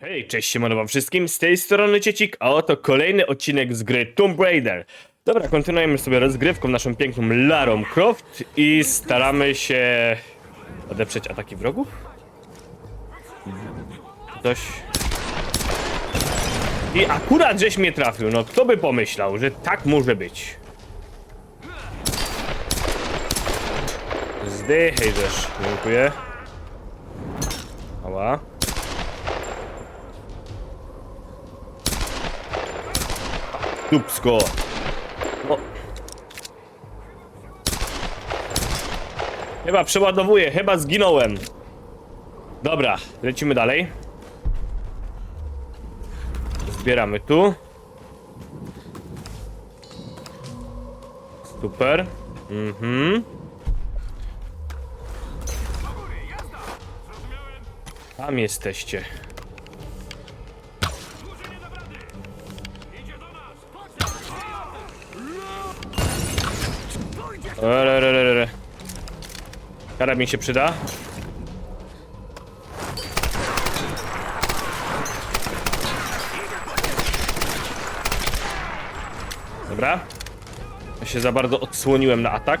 Hej, cześć siemano wam wszystkim, z tej strony Ciecik, a oto kolejny odcinek z gry Tomb Raider. Dobra, kontynuujemy sobie rozgrywką naszą piękną Larą Croft i staramy się odeprzeć ataki wrogów? Ktoś... I akurat żeś mnie trafił, no kto by pomyślał, że tak może być. Zdychaj żeż, dziękuję. Ała. Dupsko. O. Chyba przeładowuję, chyba zginąłem. Dobra, lecimy dalej. Zbieramy tu. Super. Mhm. Tam jesteście. Rerererere. Karabin się przyda. Dobra. Ja się za bardzo odsłoniłem na atak.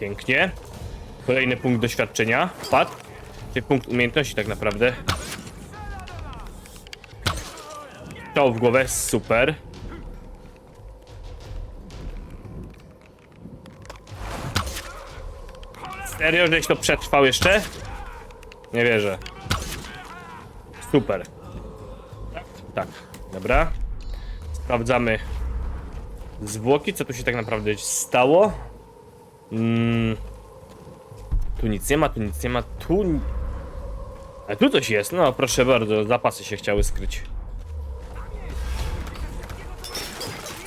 Pięknie. Kolejny punkt doświadczenia. Wpadł. Czyli punkt umiejętności tak naprawdę. To w głowę, super. Serio, żeś to przetrwał jeszcze? Nie wierzę. Super. Tak. Dobra. Sprawdzamy zwłoki, co tu się tak naprawdę stało. Mm. Tu nic nie ma, tu nic nie ma, tu... A tu coś jest, no proszę bardzo, zapasy się chciały skryć.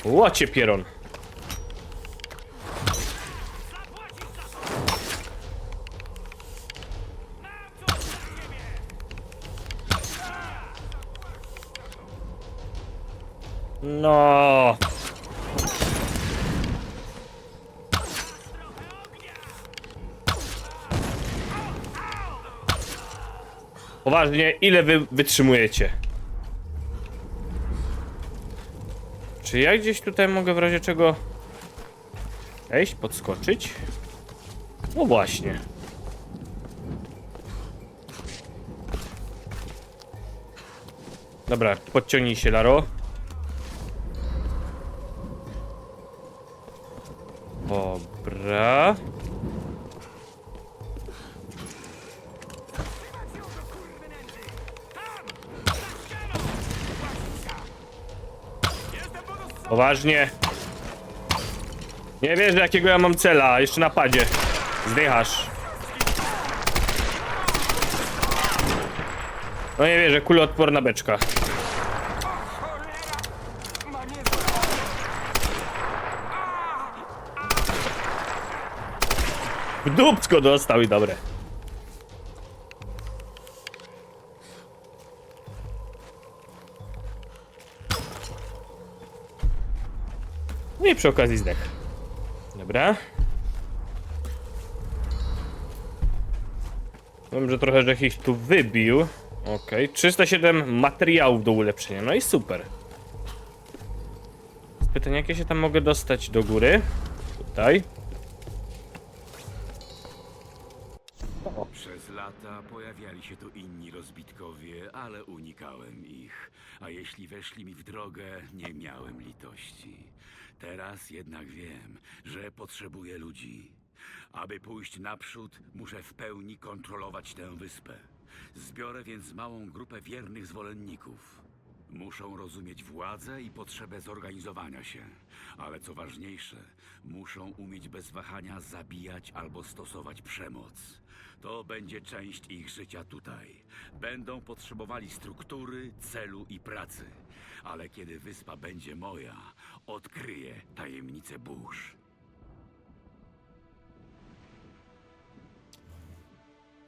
Łocie pieron. No. Poważnie, ile wy wytrzymujecie? Czy ja gdzieś tutaj mogę w razie czego wejść, podskoczyć? No właśnie. Dobra, podciągnij się, Laro. Dobra. Poważnie. Nie wiesz, do jakiego ja mam cela. Jeszcze na padzie. Zdychasz. No nie wierzę, kuloodporna beczka. W dupsko dostał i dobre. Przy okazji zdech. Dobra. Wiem, że trochę, że ich tu wybił. Okej, 307 materiałów do ulepszenia, no i super. Pytanie, jak ja się tam mogę dostać do góry? Tutaj. Przez lata pojawiali się tu inni rozbitkowie, ale unikałem ich. A jeśli weszli mi w drogę, nie miałem litości. Teraz jednak wiem, że potrzebuję ludzi. Aby pójść naprzód, muszę w pełni kontrolować tę wyspę. Zbiorę więc małą grupę wiernych zwolenników. Muszą rozumieć władzę i potrzebę zorganizowania się, ale co ważniejsze, muszą umieć bez wahania zabijać albo stosować przemoc. To będzie część ich życia tutaj. Będą potrzebowali struktury, celu i pracy. Ale kiedy wyspa będzie moja, odkryję tajemnicę burz.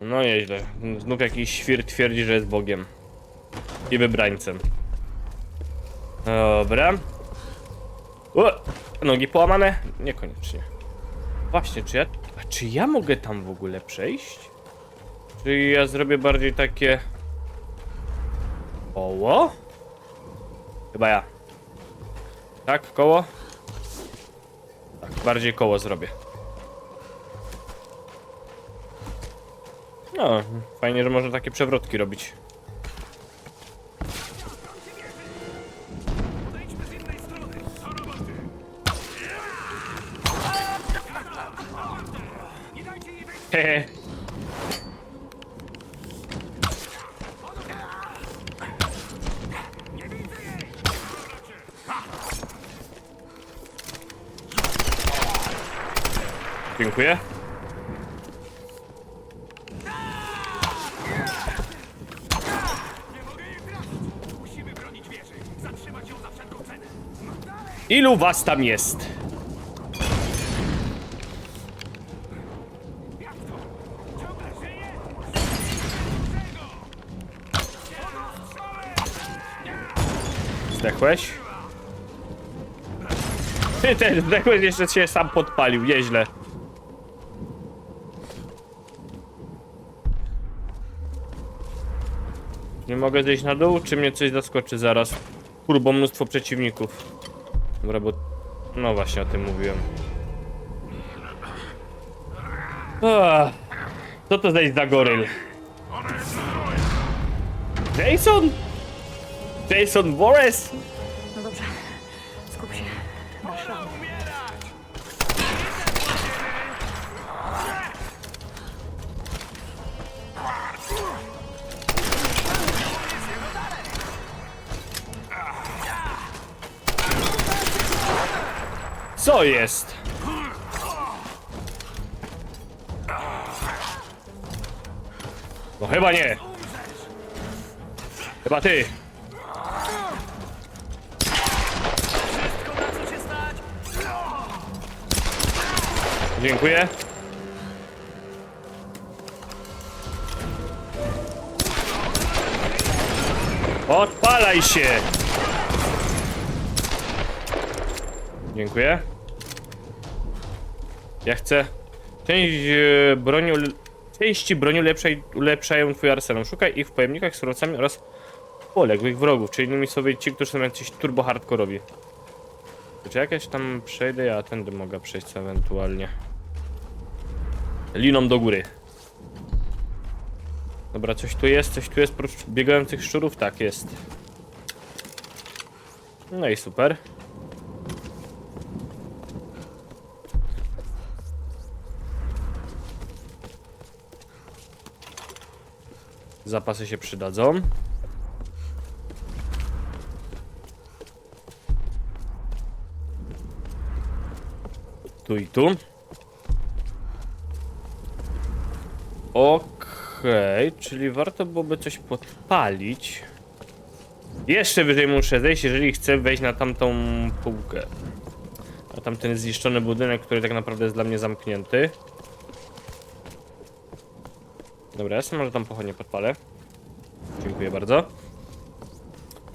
No nieźle. Znów jakiś świr twierdzi, że jest Bogiem. I wybrańcem. Dobra. O! Nogi połamane? Niekoniecznie. Właśnie, czy ja... A czy ja mogę tam w ogóle przejść? Czy ja zrobię bardziej takie... Koło? Chyba ja. Tak, koło? Tak, bardziej koło zrobię. No, fajnie, że można takie przewrotki robić. Hehe. Dziękuję. Ilu was tam jest? Zdechłeś? Ty ten zdechłeś jeszcze się sam podpalił, nieźle. Nie mogę zejść na dół, czy mnie coś zaskoczy zaraz? Kurbo mnóstwo przeciwników. Dobra, bo... No właśnie o tym mówiłem. Ach, co to za goryl? Jason? Jason Voorhees? No dobrze, skup się. Dasz radę. Co jest? No chyba nie. Chyba ty. Dziękuję. Odpalaj się! Dziękuję. Ja chcę. Część e, broni. Części broni ulepszaj, ulepszają twój arsenał. Szukaj ich w pojemnikach surowcami oraz poległych wrogów, czyli innymi słowy ci, którzy są jacyś turbo hardkorowi. Czy jakieś tam przejdę, ja tędy mogę przejść ewentualnie. Liną do góry. Dobra, coś tu jest, coś tu jest prócz biegających szczurów? Tak, jest. No i super. Zapasy się przydadzą. Tu i tu. Okej, czyli warto byłoby coś podpalić. Jeszcze wyżej muszę zejść, jeżeli chcę wejść na tamtą półkę. A tamten zniszczony budynek, który tak naprawdę jest dla mnie zamknięty. Dobra, ja sobie może tam pochodnie podpalę. Dziękuję bardzo.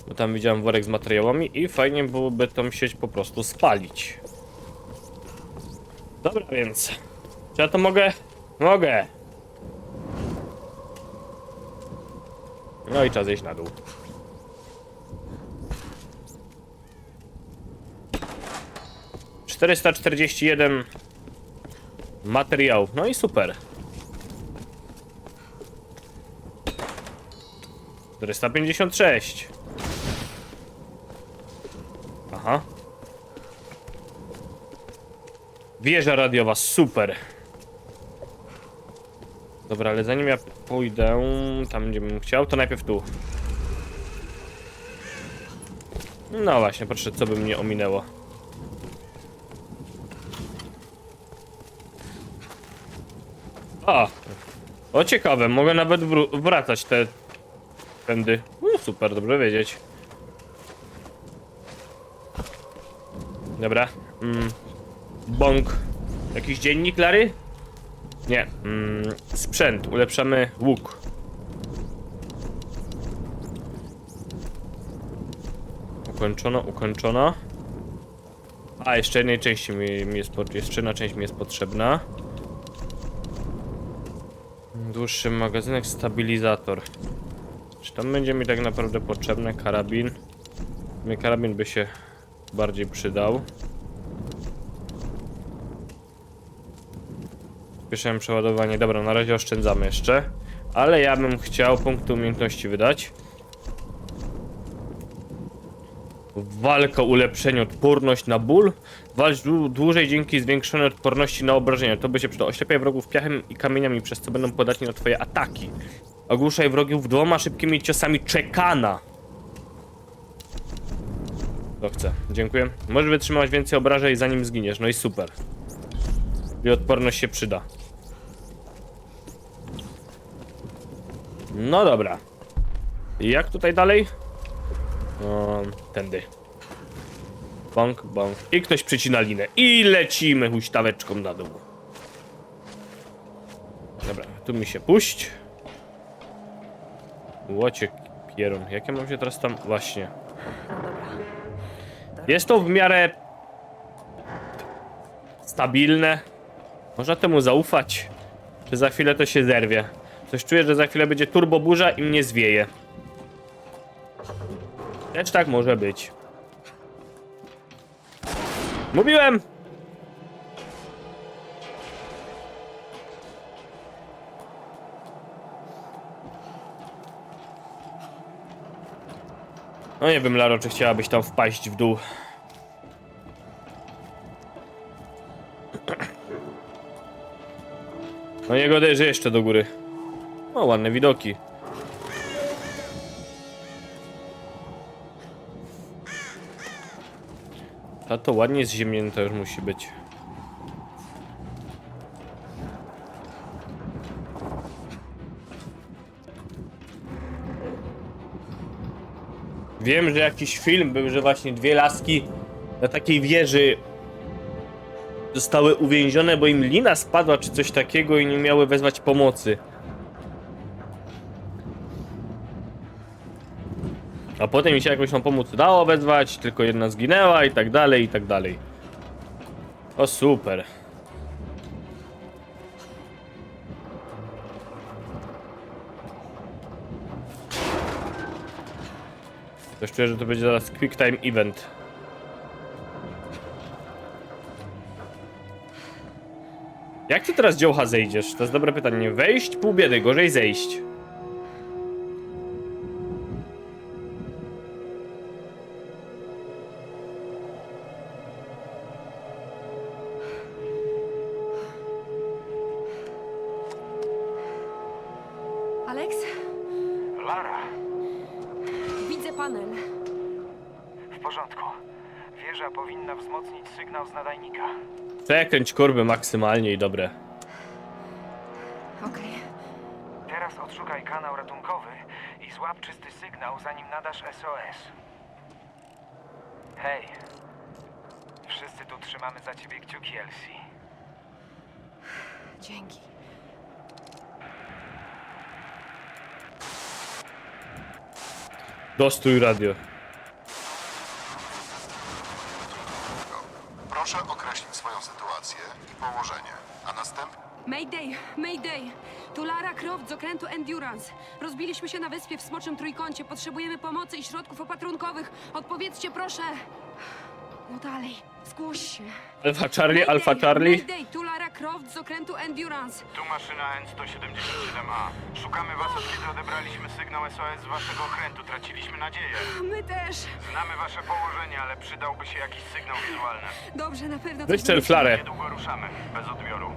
Bo tam widziałem worek z materiałami i fajnie byłoby tą sieć po prostu spalić. Dobra, więc. Czy ja to mogę? Mogę. No i czas zejść na dół. Czterysta czterdzieści jeden materiał. No i super. 456. Aha. Wieża radiowa, super. Dobra, ale zanim ja pójdę tam, gdzie bym chciał, to najpierw tu. No właśnie, patrzę, co by mnie ominęło. A! O, ciekawe, mogę nawet wracać te... Tędy. No, super, dobrze wiedzieć. Dobra. Mm. Bąk. Jakiś dziennik, Lary? Nie. Mm. Sprzęt. Ulepszamy łuk. Ukończono, ukończono. A, jeszcze jednej części mi, mi jest, jeszcze jedna część mi jest potrzebna. Dłuższy magazynek, stabilizator. Czy tam będzie mi tak naprawdę potrzebny karabin? Mi karabin by się bardziej przydał. Spieszyłem przeładowanie. Dobra, na razie oszczędzamy jeszcze. Ale ja bym chciał punkty umiejętności wydać. Walka, ulepszenie, odporność na ból. Walcz dłu- dłużej dzięki zwiększonej odporności na obrażenia. To by się przydało. Oślepiaj wrogów piachem i kamieniami, przez co będą podatni na twoje ataki. Ogłuszaj wrogów dwoma szybkimi ciosami czekana. To chcę. Dziękuję. Możesz wytrzymać więcej obrażeń zanim zginiesz. No i super. I odporność się przyda. No dobra. Jak tutaj dalej? No, tędy. Bąk, bąk. I ktoś przycina linę. I lecimy huśtaweczką na dół. Dobra, tu mi się puść. Łocie pierun. Jak ja mam się teraz tam... Właśnie. Jest to w miarę... Stabilne. Można temu zaufać. Czy za chwilę to się zerwie. Coś czuję, że za chwilę będzie turbo burza i mnie zwieje. Lecz tak może być. Mówiłem! No nie wiem, Laro, czy chciałabyś tam wpaść w dół. No nie godaj, że jeszcze do góry. O, ładne widoki. A to ładnie zziemnięte już musi być. Wiem, że jakiś film był, że właśnie dwie laski na takiej wieży zostały uwięzione, bo im lina spadła czy coś takiego i nie miały wezwać pomocy. A potem mi się jakoś tą pomoc udało wezwać, tylko jedna zginęła i tak dalej, i tak dalej. O super. Czuję, że to będzie zaraz quick time event. Jak ty teraz dziołcha zejdziesz? To jest dobre pytanie. Wejść? Pół biedy, gorzej zejść. Przekręć kurby maksymalnie i dobre. Okej. Teraz odszukaj kanał ratunkowy i złap czysty sygnał, zanim nadasz SOS. Hej. Wszyscy tu trzymamy za ciebie kciuki, Elsie. Dzięki. Dostój radio. Proszę określić swoją sytuację i położenie, a następnie Mayday, Mayday! Tu Lara Croft z okrętu Endurance. Rozbiliśmy się na wyspie w Smoczym Trójkącie. Potrzebujemy pomocy i środków opatrunkowych. Odpowiedzcie proszę! No dalej, zgłoś się. Alfa Charlie, Mayday, Alfa Charlie. Mayday, tu Lara Croft z okrętu Endurance. Tu maszyna N177A. Szukamy was, od kiedy odebraliśmy sygnał SOS z waszego okrętu. Traciliśmy nadzieję. My też. Znamy wasze położenie, ale przydałby się jakiś sygnał wizualny. Dobrze, na pewno coś Wystrzel wymyślimy. flarę. Niedługo ruszamy, bez odbioru.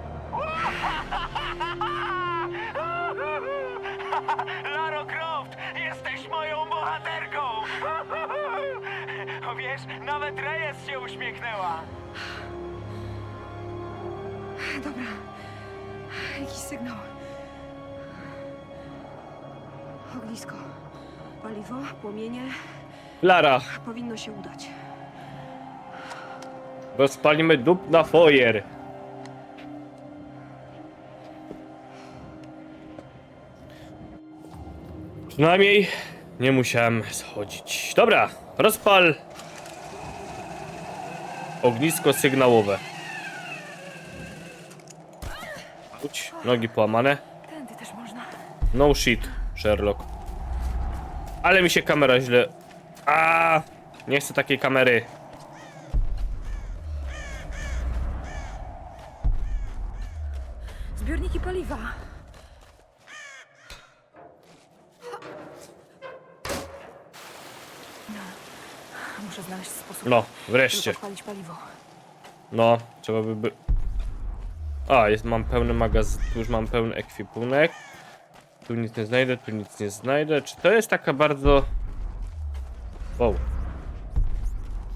Wiesz, nawet Reyes się uśmiechnęła. Dobra. Jakiś sygnał. Ognisko. Paliwo, płomienie. Lara, Powinno się udać. rozpalimy dup na foyer. Przynajmniej nie musiałem schodzić. Dobra, rozpal ognisko sygnałowe. Uć, nogi połamane. No shit, Sherlock. Ale mi się kamera źle... A, Nie chcę takiej kamery. Zbiorniki paliwa. Muszę znaleźć sposób, No, wreszcie. paliwo. No, trzeba by... by... A, jest, mam pełny magazyn, tu już mam pełny ekwipunek. Tu nic nie znajdę, tu nic nie znajdę. Czy to jest taka bardzo... Wow.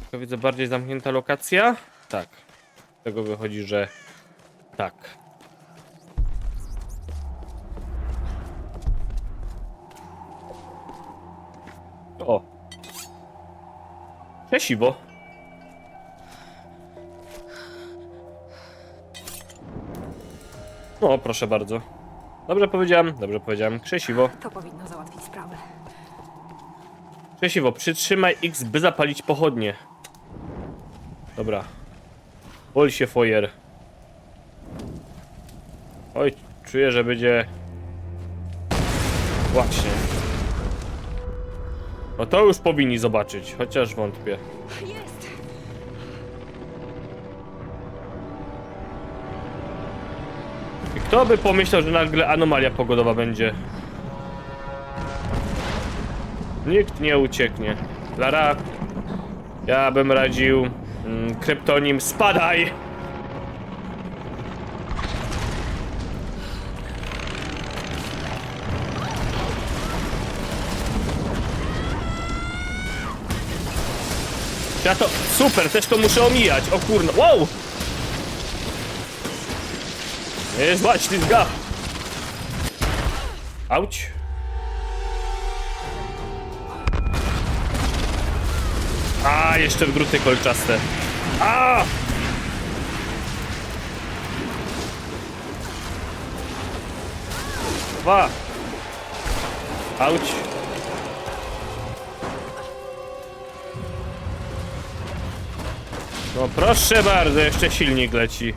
Tylko widzę bardziej zamknięta lokacja? Tak. Z tego wychodzi, że... Tak. O. Krzesiwo. No, proszę bardzo. Dobrze powiedziałem, dobrze powiedziałem. Krzesiwo. To powinno załatwić sprawę. Krzesiwo, przytrzymaj X, by zapalić pochodnie. Dobra. Pol się foyer. Oj, czuję, że będzie... Właśnie. No to już powinni zobaczyć, chociaż wątpię. Jest! I kto by pomyślał, że nagle anomalia pogodowa będzie? Nikt nie ucieknie. Lara, ja bym radził mm, kryptonim spadaj! Ja to... Super, też to muszę omijać. O kurno... Wow! Nie zła ślizga! Auć! A, jeszcze w gruty kolczaste. A! Dwa! Auć! No proszę bardzo, jeszcze silnik leci.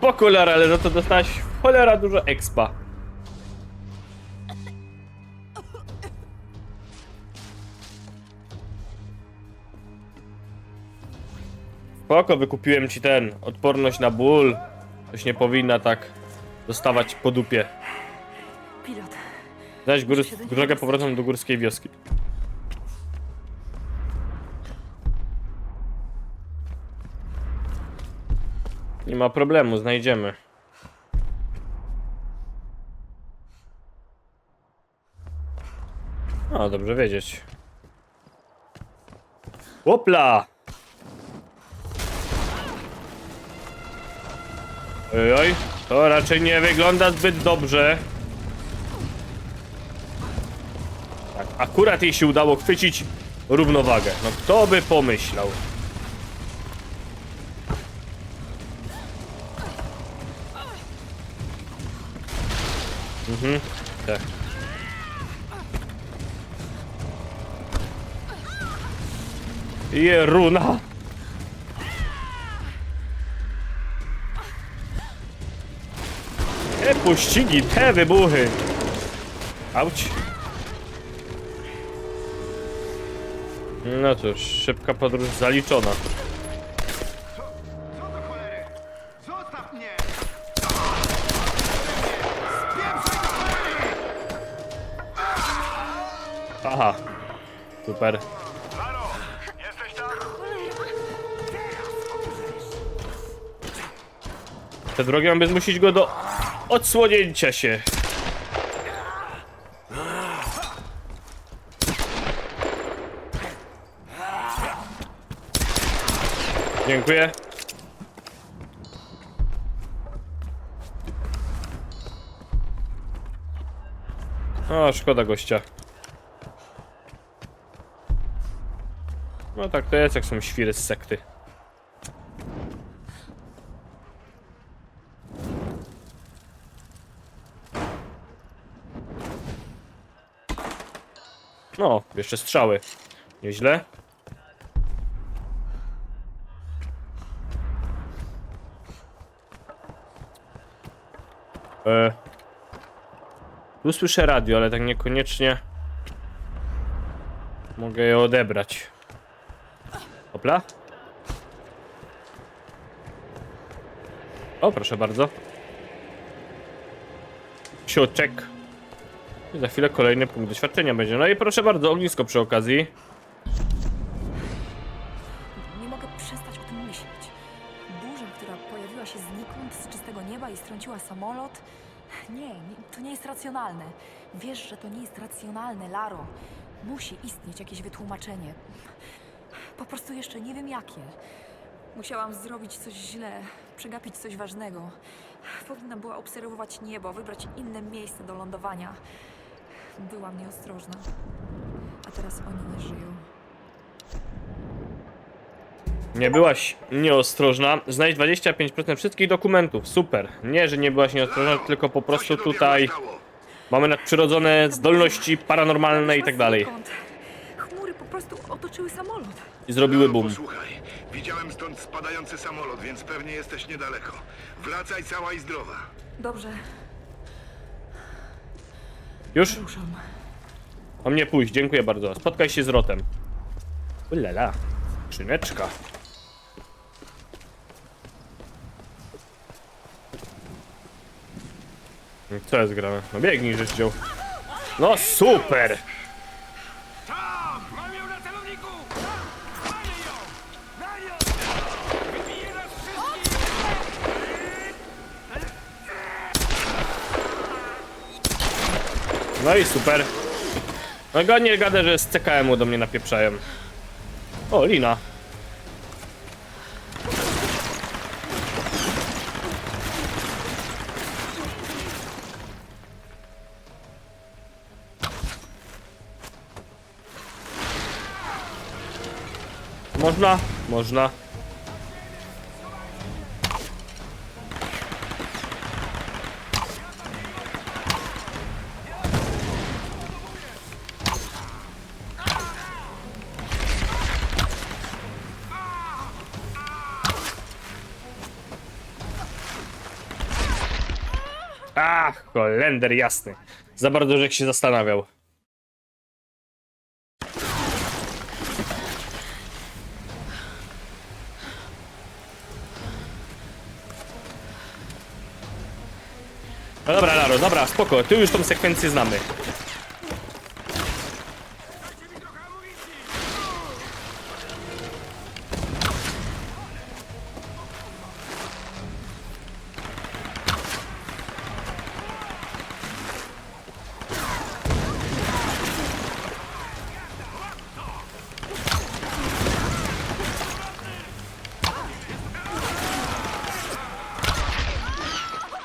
Pokular, ale za to dostałeś cholera dużo expa. Spoko, wykupiłem ci ten, odporność na ból. Coś nie powinna tak dostawać po dupie. Pilot. Znajdź gór, drogę powrotem do górskiej wioski. Nie ma problemu, znajdziemy. O, dobrze wiedzieć. Łopla! Oj, oj, to raczej nie wygląda zbyt dobrze. Tak, akurat jej się udało chwycić równowagę. No kto by pomyślał? Mhm, tak. Jeruna! Te puścigi, te wybuchy! Auć! No cóż, szybka podróż zaliczona. Aha. Super. Te drogi mamy zmusić go do odsłonięcia się. Dziękuję. O, szkoda gościa. No tak to jest, jak są świry z sekty. No, jeszcze strzały. Nieźle. E, tu słyszę radio, ale tak niekoniecznie mogę je odebrać. Hopla. O, proszę bardzo. Sioczek. I za chwilę kolejny punkt doświadczenia będzie. No i proszę bardzo, ognisko przy okazji. Samolot. Nie, nie, to nie jest racjonalne. Wiesz, że to nie jest racjonalne, Laro. Musi istnieć jakieś wytłumaczenie. Po prostu jeszcze nie wiem jakie. Musiałam zrobić coś źle, przegapić coś ważnego. Powinna była obserwować niebo, wybrać inne miejsce do lądowania. Byłam nieostrożna. A teraz oni nie żyją. Nie byłaś nieostrożna. Znajdź 25% wszystkich dokumentów. Super. Nie, że nie byłaś nieostrożna, tylko po prostu tutaj mamy nadprzyrodzone zdolności paranormalne i tak dalej. Chmury po prostu otoczyły samolot. I zrobiły boom. Posłuchaj, widziałem stąd spadający samolot, więc pewnie jesteś niedaleko. Wracaj cała i zdrowa. Dobrze, Już? ruszam. O mnie pójść, dziękuję bardzo. Spotkaj się z Rotem. Ulala. Skrzyneczka. Co jest grane? No biegnij, żeś wziął. No super! No i super. No go nie gadę, że z CKM-u do mnie napieprzają. O, lina. Można? Można. Ach, kolender jasny. Za bardzo, że się zastanawiał. No dobra, spoko, ty już tą sekwencję znamy.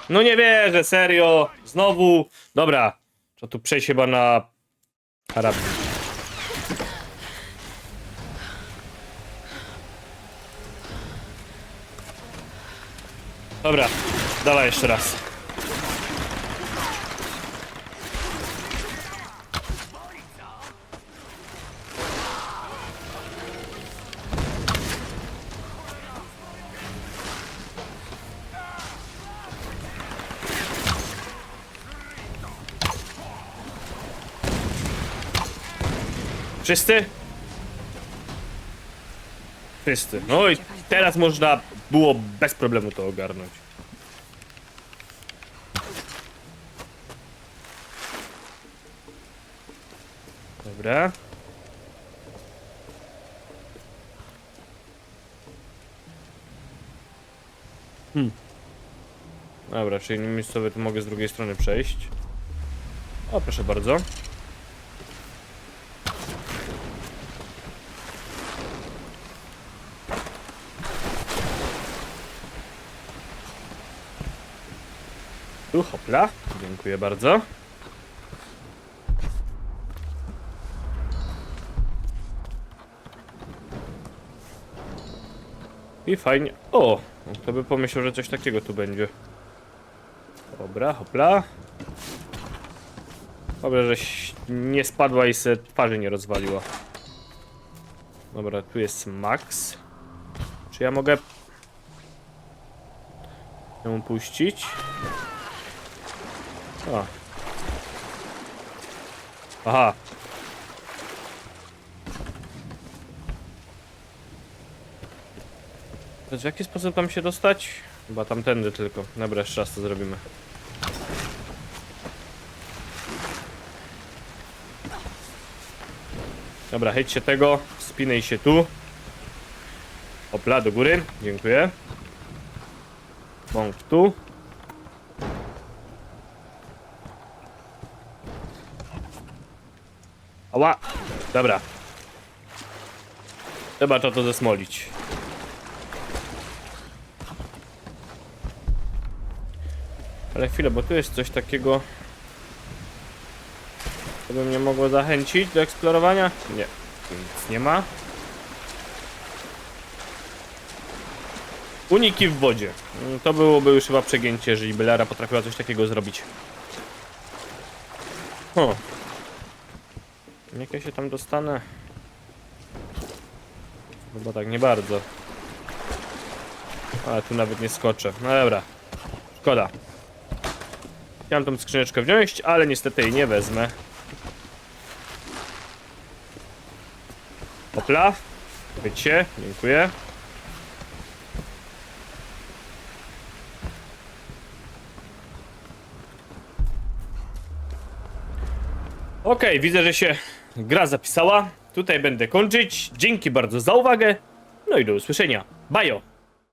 No nie wierzę, serio. Znowu. Dobra. To tu przejść chyba na karabin. Dobra, dawaj jeszcze raz. Wszyscy? Wszyscy. No i teraz można było bez problemu to ogarnąć. Dobra. Hmm. Dobra, czyli innymi sobie tu mogę z drugiej strony przejść. O, proszę bardzo. Tu, hopla. Dziękuję bardzo. I fajnie. O! To by pomyślał, że coś takiego tu będzie. Dobra, hopla. Dobra, żeś nie spadła i se twarzy nie rozwaliła. Dobra, tu jest Max. Czy ja mogę ją puścić? O. Aha. To w jaki sposób tam się dostać? Chyba tamtędy tylko. Dobra, jeszcze raz to zrobimy. Dobra, hejdź się tego, spinaj się tu. Opla, do góry, dziękuję. Bąk tu. Ała, dobra. Trzeba to to zesmolić. Ale chwilę, bo tu jest coś takiego... Co by mnie mogło zachęcić do eksplorowania? Nie, nic nie ma. Uniki w wodzie. Mm, To byłoby już chyba przegięcie, jeżeli by Lara potrafiła coś takiego zrobić. O. Jak ja się tam dostanę? Chyba tak nie bardzo. Ale tu nawet nie skoczę. No dobra. Szkoda. Chciałem tą skrzyneczkę wziąć, ale niestety jej nie wezmę. Hopla. Wycie, dziękuję. Okej, widzę, że się gra zapisała. Tutaj będę kończyć. Dzięki bardzo za uwagę. No i do usłyszenia. Bajo!